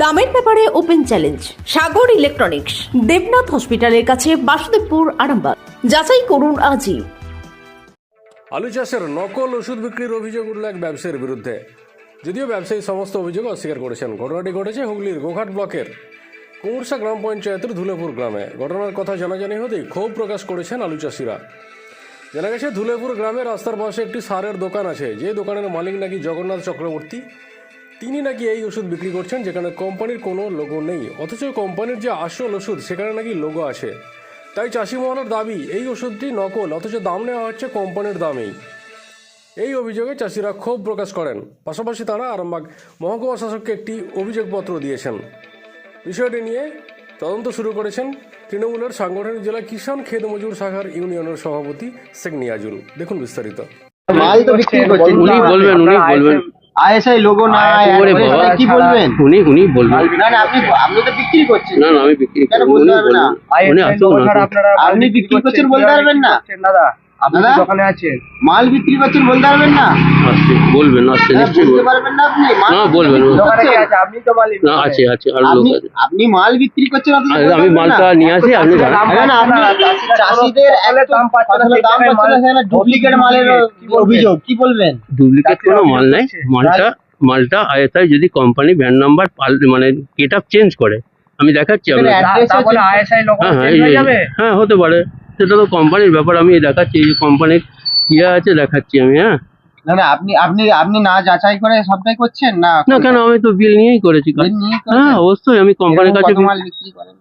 দামের ব্যাপারে open challenge, Sagar electronics, Debnath হসপিটালের কাছে বাসুদেবপুর, আরামবাগ। যাচাই করুন আজই। আলু চাষের নকল ওষুধ বিক্রির অভিযোগ উঠল এক ব্যবসায়ীর বিরুদ্ধে। যদিও ব্যবসায়ী সমস্ত অভিযোগ অস্বীকার করেছেন। ঘটনাটি ঘটেছে হুগলির গোঘাট ব্লকের কুমুরসা গ্রাম পঞ্চায়েতের ধুলেপুর গ্রামে। ঘটনার কথা জানাজানি হতেই ক্ষোভ প্রকাশ করেছেন আলু চাষিরা। জানা গেছে, ধুলেপুর গ্রামে রাস্তার পাশে একটি সারের দোকান আছে। যে দোকানের মালিক নাকি জগন্নাথ চক্রবর্তী তিনি নাকি এই ওষুধ বিক্রি করছেন যেখানে কোম্পানির কোনো লোগো নেই। অথচ কোম্পানির যে আসল ওষুধ সেখানে নাকি লোগো আছে। তাই চাষি মহলের দাবি এই ওষুধটি নকল অথচ দাম নেওয়া হচ্ছে কোম্পানির দামেই। এই অভিযোগে চাষিরা ক্ষোভ প্রকাশ করেন। পাশাপাশি তারা আরামবাগ মহকুমা শাসককে একটি অভিযোগপত্র দিয়েছেন। বিষয়টি নিয়ে তদন্ত শুরু করেছেন তৃণমূলের সাংগঠনিক জেলা কিষাণ খেদ মজুর শাখার ইউনিয়নের সভাপতি শেখ নিয়াজুল। দেখুন বিস্তারিত। মাল তো বিক্রি করছেন। উনি বলবেন উনি বলবেন। আইএসআই লোগো না ওরে বাবা কি বলবেন? উনি উনি বলবেন। না না আপনি আপনি তো বিক্রি করছেন। না না আমি বিক্রি করব? বলবেন। উনি আসুন আপনারা আপনি বিক্রি করছেন বলতে পারবেন না? দাদা আপনি দোকানে আছেন। মাল বিক্রি করছেন বলতে পারবেন না? বলবেন আসছে নিশ্চয়ই বলতে পারবেন না আপনি? না, বলবেন, বলবেন। দোকানে কে আছে? আপনি তো মালিক না আছে আছে আর লোক আছে। আপনি মাল বিক্রি করছেন অথচ আরে, বলতে আমি মালটা নিয়ে আসি আপনি জানান। না, আপনি চাষিদের ফসলের দাম পাচ্ছে না, দাম সেখানে না, ডুপ্লিকেট মালের অভিযোগ। কি বলবেন? ডুপ্লিকেট কোনো মাল নাই। মালটা মালটা আইএসআই যদি কোম্পানি ভ্যান নাম্বার মানে গেট চেঞ্জ করে। আমি দেখাচ্ছি আপনাকে। হ্যাঁ হ্যাঁ হ্যাঁ হতে পারে। সেটা তো কোম্পানির ব্যাপার আমি দেখাচ্ছি এই যে কোম্পানির ইয়ে আছে দেখাচ্ছি আমি হ্যাঁ। না না আপনি আপনি আপনি না যাচাই করে সবটাই করছেন না না কেন আমি তো বিল নিয়েই করেছি? হ্যাঁ অবশ্যই আমি কোম্পানির কাছে মাল বিক্রি করেন?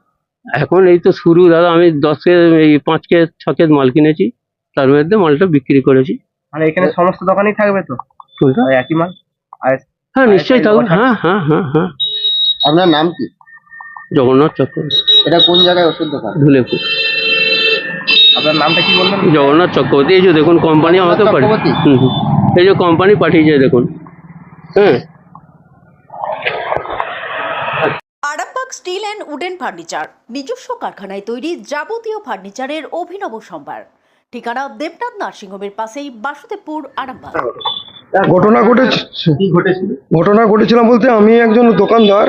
এখন এই তো শুরু দাদা আমি দশ কেজি এই পাঁচ কেজি ছ কেজি মাল কিনেছি তার মধ্যে মালটা বিক্রি করেছি। মানে এখানে সমস্ত দোকানেই থাকবে তো? একই মাল? হ্যাঁ নিশ্চয়ই থাকবে হ্যাঁ হ্যাঁ হ্যাঁ হ্যাঁ। আপনার নাম কি? জগন্নাথ চক্রবর্তী। এটা কোন জায়গায় ওষুধ দোকান? ধুলেপুর। আপনার নামটা কি বললেন জগন্নাথ চক্রবর্তী এই যে দেখুন কোম্পানি আমাকে। এই যে কোম্পানি পাঠিয়েছে দেখুন। হ্যাঁ। Arambagh steel and wooden furniture নিজস্ব কারখানায় তৈরি যাবতীয় ফার্নিচারের অভিনব সম্ভার। ঠিকানা দেবনাথ নার্সিংহোমের পাশেই বাসুদেবপুর আরামবাগ। ঘটনা ঘটেছে ঘটনা ঘটেছিলাম বলতে আমি একজন দোকানদার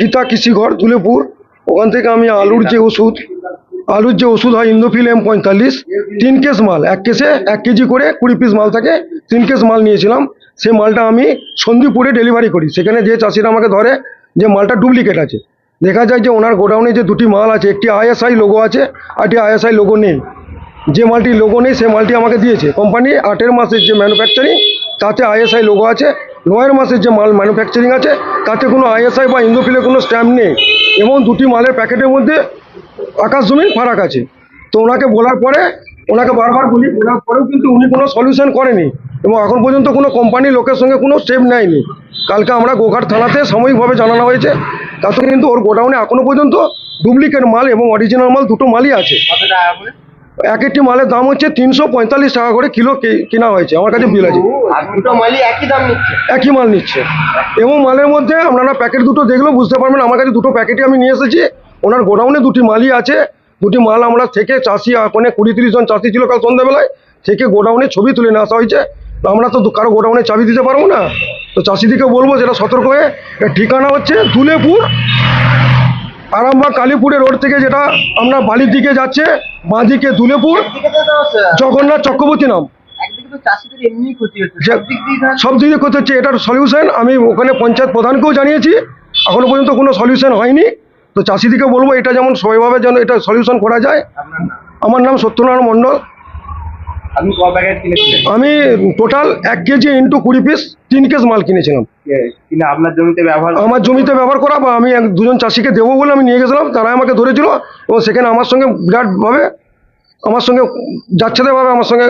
গীতা কৃষিঘর দুলেপুর। ওখান থেকে আমি আলুর যে ওষুধ আলুর যে ওষুধ হয় ইন্দোফিল এম পঁয়তাল্লিশ, তিন কেস মাল, এক কেসে এক কেজি করে কুড়ি পিস মাল থাকে, তিন কেস মাল নিয়েছিলাম। সেই মালটা আমি সন্দীপুরে ডেলিভারি করি। সেখানে যে চাষিরা আমাকে ধরে যে মালটা ডুপ্লিকেট আছে। দেখা যায় যে ওনার গোডাউনে যে দুটি মাল আছে, একটি আইএসআই লোগো আছে, আর একটি আইএসআই লোগো নেই। যে মালটি লোগো নেই, সে মালটি আমাকে দিয়েছে। কোম্পানি আটের মাসের যে ম্যানুফ্যাকচারিং তাতে আইএসআই লোগো আছে। নয়ের মাসের যে মাল ম্যানুফ্যাকচারিং আছে, তাতে কোনো আইএসআই বা ইন্দোফিলের কোনো স্ট্যাম্প নেই। এবং দুটি মালের প্যাকেটের মধ্যে আকাশ জমিন ফারাক আছে। তো ওনাকে বলার পরে ওনাকে বারবার বলি বলার পরেও কিন্তু উনি কোনো সলিউশন করেনি এবং এখন পর্যন্ত কোনো কোম্পানি লোকের সঙ্গে কোনো স্টেপ নেয়নি। কালকে আমরা গোঘাট থানাতে সাময়িকভাবে জানানো হয়েছে তাতে কিন্তু ওর গোডাউনে এখনও পর্যন্ত ডুপ্লিকেট মাল এবং অরিজিনাল মাল দুটো মালই আছে। এক একটি মালের দাম হচ্ছে তিনশো পঁয়তাল্লিশ টাকা করে কিলো কেনা হয়েছে আমার কাছে বিল আছে। দুটো মালই একই একই মাল নিচ্ছে। এবং মালের মধ্যে আপনারা প্যাকেট দুটো দেখলেও বুঝতে পারবেন আমার কাছে দুটো প্যাকেটই আমি নিয়ে এসেছি। ওনার গোডাউনে দুটি মালই আছে। দুটি মাল আমরা থেকে চাষি ওখানে কুড়ি তিরিশ জন চাষি ছিল কাল সন্ধ্যাবেলায়, থেকে গোডাউনে ছবি তুলে নিয়ে আসা হয়েছে। আমরা তো কারও গোডাউনে চাবি দিতে পারব না। তো চাষিদিকে বলব যেটা সতর্ক হয়ে ঠিকানা হচ্ছে দুলেপুর আরামবাগ কালীপুরে রোড থেকে যেটা আমরা বালির দিকে যাচ্ছে, বাঁ দিকে দুলেপুর জগন্নাথ চক্রবর্তী নাম। ক্ষতি সব দিক করতে হচ্ছে। এটার সলিউশন আমি ওখানে পঞ্চায়েত প্রধানকেও জানিয়েছি। এখনও পর্যন্ত কোনো সলিউশন হয়নি। তো চাষিদিকে বলব এটা যেমন সবাইভাবে যেন এটা সলিউশন করা যায়। আমার নাম সত্যনারায়ণ মণ্ডল। আমি টোটাল এক কেজি ইন্টু কুড়ি পিস তিন কেজ মাল কিনেছিলাম। আপনার জমিতে ব্যবহার আমার জমিতে ব্যবহার করা বা আমি এক দুজন চাষিকে দেবো বলে আমি নিয়ে গেছিলাম তারাই আমাকে ধরেছিল এবং সেখানে আমার সঙ্গে বিরাটভাবে আমার সঙ্গে যাচ্ছেদেভাবে আমার সঙ্গে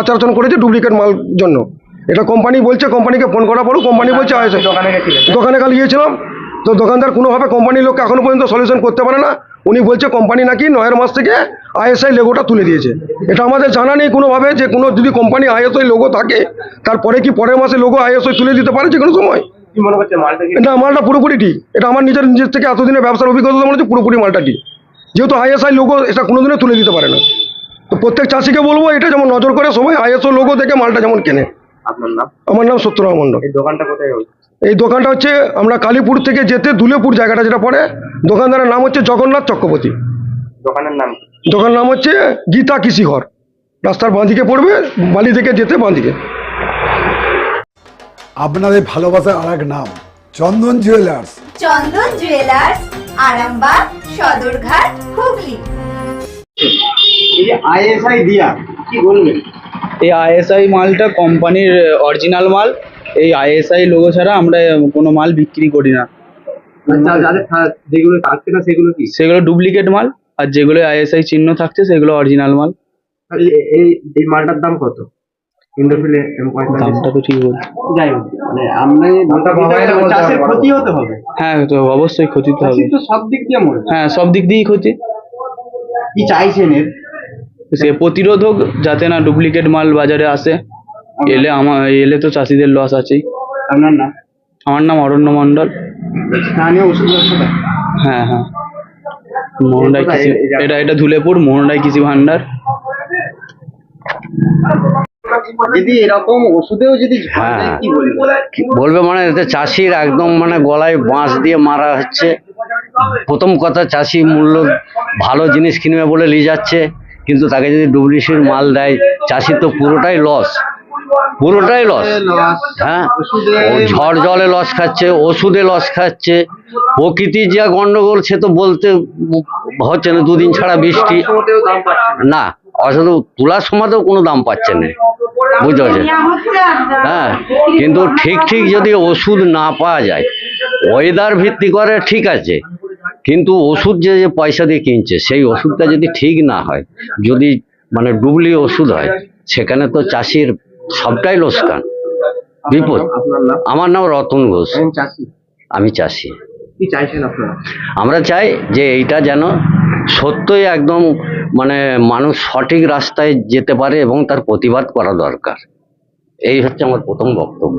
আচার আচরণ করেছে ডুপ্লিকেট মাল জন্য। এটা কোম্পানি বলছে কোম্পানিকে ফোন করা পড়ো কোম্পানি বলছে দোকানে কাল গিয়েছিলাম। তো দোকানদার কোনোভাবে কোম্পানির লোককে এখনও পর্যন্ত সলিউশন করতে পারে না। উনি বলছে কোম্পানি নাকি নয়ের মাস থেকে আইএসআই লোগোটা তুলে দিয়েছে। এটা আমাদের জানা নেই কোনোভাবে যে কোনো যদি কোম্পানি আইএসআই লোগো থাকে তারপরে কি পরের মাসে লোগো আইএসআই তুলে দিতে পারে যে কোনো সময় এটা মালটা পুরোপুরি ঠিক। এটা আমার নিজের নিজের থেকে এতদিনের ব্যবসার অভিজ্ঞতা মনে হচ্ছে পুরোপুরি মালটা ঠিক। যেহেতু আইএসআই লোগো এটা কোনোদিনও তুলে দিতে পারে না। তো প্রত্যেক চাষিকে বলব এটা যেমন নজর করে সবাই আইএসও লোগো দেখে মালটা যেমন কেনে। আপনার নাম? আমার নাম সত্যনারায়ণ মণ্ডল। এই দোকানটা কোথায় হচ্ছে এই দোকানটা হচ্ছে আমরা কালীপুর থেকে যেতে দুলেপুর জায়গাটা যেটা পড়ে দোকানদারের নাম হচ্ছে জগন্নাথ চক্রবর্তী। দোকানের নাম দোকানের নাম হচ্ছে গীতা কৃষি ঘর রাস্তার বাঁদিকে পড়বে বালি থেকে যেতে বাঁদিকে। আপনাদের ভালোবাসার আর এক নাম চন্দন জুয়েলার্স। চন্দন জুয়েলার্স আরামবাগ সদরঘাট হুগলি। এই আইএসআই দিয়া কি বলবেন? এই আইএসআই মালটা কোম্পানির অরিজিনাল মাল। এই আইএসআই লোগো ছাড়া আমরা কোনো মাল বিক্রি করি না। যেগুলো থাকছে না সেগুলো কি? সেগুলো ডুপ্লিকেট মাল আর যেগুলো আইএসআই চিহ্ন থাকছে সেগুলো অরিজিনাল মাল। এই- এই মালটার দাম কত? ইন্ডোফিলে দামটা তো ঠিক বল যাই হোক মানে আমরা চাষের ক্ষতি হতে হবে। হ্যাঁ তো অবশ্যই ক্ষতি তো হবে। তো সব দিক দিয়ে মরে হ্যাঁ সব দিক দিয়েই ক্ষতি। কি চাইছেন এর? সে প্রতিরোধক যাতে না ডুপ্লিকেট মাল বাজারে আসে এলে আমার এলে তো চাষিদের লস আছেই। আপনার নাম? আমার নাম অরণ্য মণ্ডল। স্থানীয় ওষুধ ব্যবসা হ্যাঁ হ্যাঁ। মোহনরাই কৃষি এটা এটা ধুলেপুর মোহনরাই কৃষি ভান্ডার যদি এরকম ওষুধেও যদি বলবেন? বলবে মানে এতে চাষির একদম মানে গলায় বাঁশ দিয়ে মারা হচ্ছে। প্রথম কথা চাষি মূল্য ভালো জিনিস কিনবে বলে নিয়ে যাচ্ছে। কিন্তু তাকে যদি ডুপ্লিকেট মাল দেয়, চাষির তো পুরোটাই লস পুরোটাই লস হ্যাঁ? ঝড় জলে লস খাচ্ছে, ওষুধে লস খাচ্ছে। প্রকৃতির যা গন্ডগোল, সে তো বলতে হচ্ছে না, দুদিন ছাড়া বৃষ্টি। না, অসাধু তোলার সময়তেও কোনো দাম পাচ্ছে না। বুঝতে পারছেন? হ্যাঁ কিন্তু ঠিক ঠিক যদি ওষুধ না পাওয়া যায় ওয়েদার ভিত্তি করে ঠিক আছে। কিন্তু ওষুধ যে যে পয়সা দিয়ে কিনছে সেই ওষুধটা যদি ঠিক না হয় যদি মানে ডুবলি ওষুধ হয় সেখানে তো চাষির সবটাই লোকসান। বিপদ। আমার নাম রতন ঘোষ। আমি চাষি। আমরা চাই যে এইটা যেন সত্যই একদম মানে মানুষ সঠিক রাস্তায় যেতে পারে এবং তার প্রতিবাদ করা দরকার। এই হচ্ছে আমার প্রথম বক্তব্য।